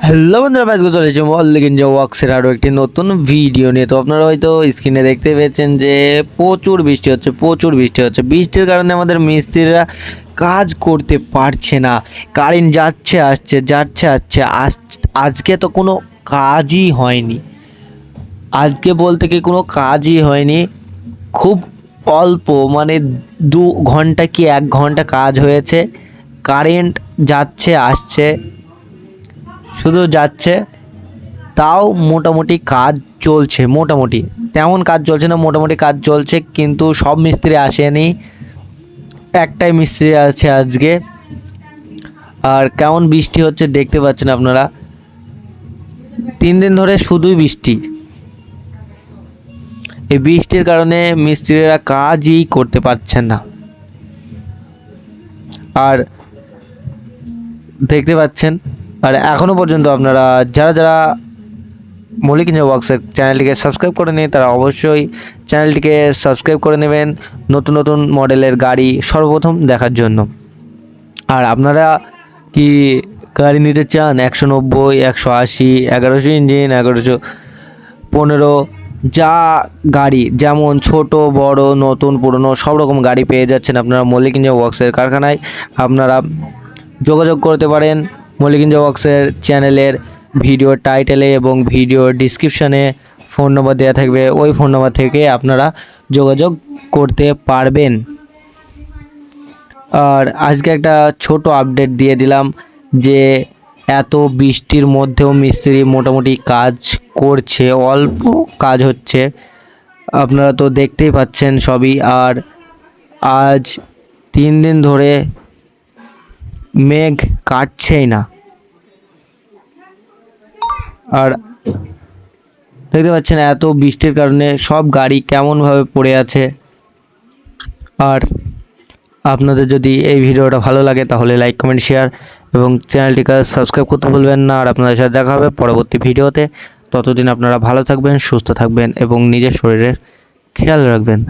Hello বন্ধুরা, আজকে চলে এসেছি মল্লিকিন যে ওয়াক্সের আরও একটি নতুন ভিডিও নিয়ে। তো আপনারা হয়তো স্ক্রিনে দেখতে পেয়েছেন যে প্রচুর বৃষ্টি হচ্ছে, প্রচুর বৃষ্টি হচ্ছে। বৃষ্টির কারণে আমাদের মিস্ত্রিরা কাজ করতে পারছে না। কারেন্ট যাচ্ছে, আসছে যাচ্ছে, আসছে। আজ- আজকে তো কোনো কাজই হয়নি। আজকে বলতে কি কোনো কাজই হয়নি। খুব অল্প মানে দু ঘণ্টা কি এক ঘণ্টা কাজ হয়েছে। কারেন্ট যাচ্ছে, আসছে। শুধু যাচ্ছে, তাও মোটামুটি কাজ চলছে, মোটামুটি। তেমন কাজ চলছে না, মোটামুটি কাজ চলছে, কিন্তু সব মিস্ত্রি আসেনি। একটাই মিস্ত্রি আছে আজকে। আর কেমন বৃষ্টি হচ্ছে দেখতে পাচ্ছেন আপনারা। তিন দিন ধরে শুধুই বৃষ্টি। এই বৃষ্টির কারণে মিস্ত্রিরা কাজই করতে পারছেন না। আর দেখতে পাচ্ছেন আর এখনও পর্যন্ত আপনারা যারা যারা মৌলিক ইঞ্জিনিয়ার ওয়ার্কসের চ্যানেলটিকে সাবস্ক্রাইব করে নিন তারা অবশ্যই চ্যানেলটিকে সাবস্ক্রাইব করে নেবেন নতুন নতুন মডেলের গাড়ি সর্বপ্রথম দেখার জন্য। আর আপনারা কি গাড়ি নিতে চান, একশো নব্বই, একশো আশি, এগারোশো ইঞ্জিন, এগারোশো পনেরো, যা গাড়ি যেমন ছোট, বড়, নতুন, পুরনো সব রকম গাড়ি পেয়ে যাচ্ছেন আপনারা মল্লিক ইঞ্জিনিয়ার ওয়ার্কসের কারখানায়, আপনারা যোগাযোগ করতে পারেন মল্লিক ইঞ্জিনিয়ার ওয়ার্কসের চ্যানেলের ভিডিও টাইটেলে এবং ভিডিও ডিসক্রিপশানে ফোন নম্বর দেওয়া থাকবে, ওই ফোন নম্বর থেকে আপনারা যোগাযোগ করতে পারবেন। আর আজকে একটা ছোট আপডেট দিয়ে দিলাম যে, এত বৃষ্টির মধ্যেও মিস্ত্রি মোটামুটি কাজ করছে, অল্প কাজ হচ্ছে। আপনারা তো দেখতেই পাচ্ছেন সবই। আর আজ তিন দিন ধরে মেঘ কাটছেই না। আর দেখতে পাচ্ছেন এত বৃষ্টির কারণে সব গাড়ি কেমনভাবে পড়ে আছে। আর আপনাদের যদি এই ভিডিওটা ভালো লাগে তাহলে লাইক কমেন্ট শেয়ার এবং চ্যানেলটিকে সাবস্ক্রাইব করতে ভুলবেন না। আর আপনাদের সাথে দেখা হবে পরবর্তী ভিডিওতে। ততদিন আপনারা ভালো থাকবেন, সুস্থ থাকবেন এবং নিজের শরীরের খেয়াল রাখবেন।